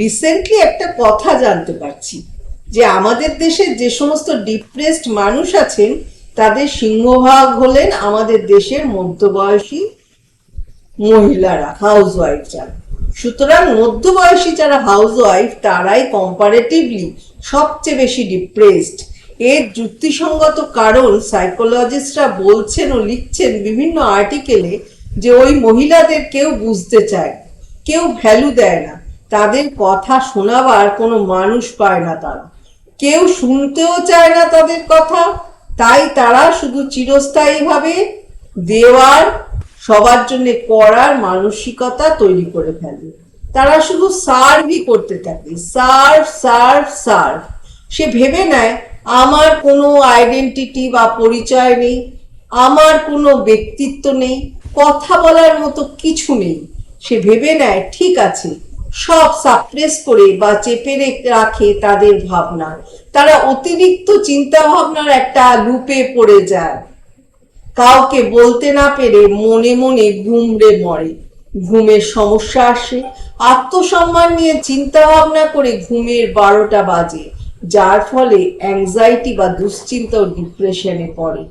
Recently একটা কথা জানতে পারছি, যে আমাদের দেশের যে সমস্ত ডিপ্রেসড মানুষ আছেন, তাদের সিংহভাগ হলেন আমাদের দেশের মধ্যবয়সী মহিলারা হাউস ওয়াইফ যারা। সুতরাং মধ্যবয়সী যারা হাউস ওয়াইফ তারাই কম্পারেটিভলি সবচেয়ে বেশি ডিপ্রেসড এর যুক্তিসঙ্গত কারণ সাইকোলজিস্টরা বলছেন ও লিখছেন বিভিন্ন আর্টিকেলে যে ওই মহিলাদের কেউ বুঝতে চায়, কেউ ভ্যালু দেয় না। তাদের কথা শোনাবার কোনো মানুষ পায় না তারা। কেউ শুনতেও চায় না তাদের কথা, তাই তারা শুধু চিরস্থায়ীভাবে দেওয়ার, সবার জন্য করার মানসিকতা তৈরি করে ফেলে। তারা শুধু সার্ভই করতে থাকে, সার্ভ সার্ভ সার্ভ। সে ভেবে নেয়, আমার কোনো আইডেন্টিটি বা পরিচয় নেই, আমার কোনো ব্যক্তিত্ব নেই, কথা বলার মতো কিছু নেই। সে ভেবে নেয়, ঠিক আছে সব সাপ্রেস করে বা চেপে রাখে তাদের ভাবনা। তারা অতিরিক্ত চিন্তা ভাবনার একটা লুপে পড়ে যায়। কাউকে বলতে না পেরে মনে মনে ঘুমড়ে মরে। ঘুমের সমস্যা আসে। আত্মসম্মান নিয়ে চিন্তা ভাবনা করে ঘুমের বারোটা বাজে, যার ফলে অ্যাংজাইটি বা দুশ্চিন্তা ও ডিপ্রেশনে পড়ে।